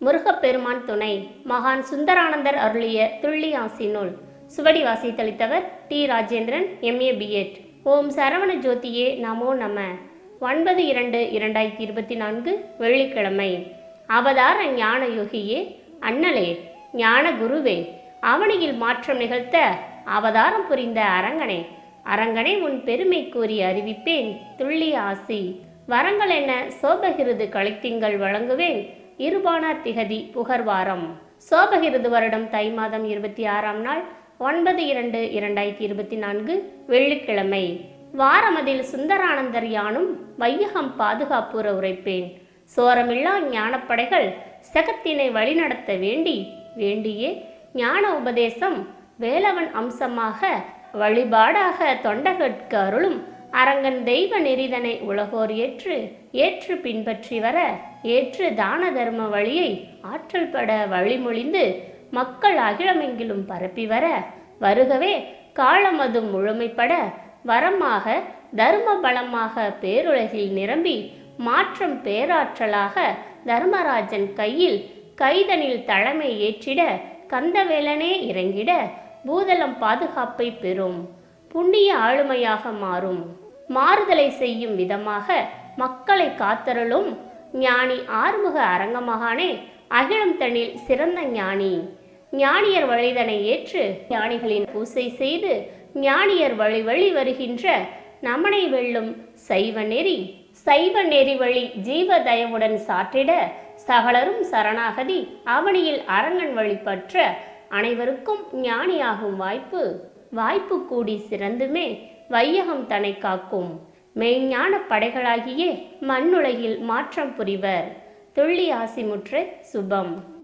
முருகப்பெருமான் துணை மகான் சுந்தரானந்தர் அருளிய துள்ளி ஆசி நூல். சுவடி வாசித்தளித்தவர் T Rajendran M A B Ed Om Saravana ஜோதியே நமோ நம. ஒன்பது இரண்டு இரண்டாயிரத்தி இருபத்தி நான்கு வெள்ளிக்கிழமை. அவதார ஞான யோகியே அண்ணலே ஞான குருவே அவனியில் மாற்றம் நிகழ்த்த அவதாரம் புரிந்த அரங்கனே. அரங்கனே உன் பெருமை கூறி அறிவிப்பேன் துள்ளி ஆசி வரங்கள் என சோபகிருது கழித்திங்கள் வழங்குவேன் இருபானார் திகதி புகர்வாரம். சோபகிருது வருடம் தை மாதம் இருபத்தி ஆறாம் நாள் ஒன்பது இரண்டு இரண்டாயிரத்தி இருபத்தி நான்கு வெள்ளிக்கிழமை. வாரமதில் சுந்தரானந்தர் யானும் வையகம் பாதுகாப்புற உரைப்பேன். சோரமில்லா ஞானப்படைகள் சகத்தினை வழிநடத்த வேண்டி வேண்டியே ஞான உபதேசம் வேலவன் அம்சமாக வழிபாடாக தொண்டகற்கு அருளும் அரங்கன் தெய்வ நெறிதனை உலகோர் ஏற்று ஏற்று பின்பற்றி வர ஏற்று தான தர்ம வழியை ஆற்றல் பட வழிமொழிந்து மக்கள் அகிலமெங்கிலும் பரப்பி வர வருகவே காலமதும் முழுமைப்பட வரமாக தர்ம பலமாக பேருலகில் நிரம்பி மாற்றம் பேராற்றலாக தர்மராஜன் கையில் கைதனில் தலைமை ஏற்றிட கந்தவேலனே இறங்கிட பூதலம் பாதுகாப்பை பெறும் புண்ணிய ஆளுமையாக மாறும். மாறுதலை செய்யும் விதமாக மக்களை காத்தருளும் ஞானி ஆறுமுக அரங்கமகானே அகிலம் தனில் சிறந்த ஞானி. ஞானியர் வழிதனை ஏற்று ஞானிகளின் பூசை செய்து ஞானியர் வழி வழி வருகின்ற நமனை வெல்லும் சைவ நெறி சைவ நெறி வழி ஜீவ தயவுடன் சாற்றிட சகலரும் சரணாகதி அவனியில் அரங்கன் வழிபற்ற அனைவருக்கும் ஞானியாகும் வாய்ப்பு. வாய்ப்பு கூடி சிறந்துமே வையகம் தனை காக்கும். மெய்ஞான படைகளாகியே மண்ணுலகில் மாற்றம் புரிவர். துள்ளி ஆசிமுற்று சுபம்.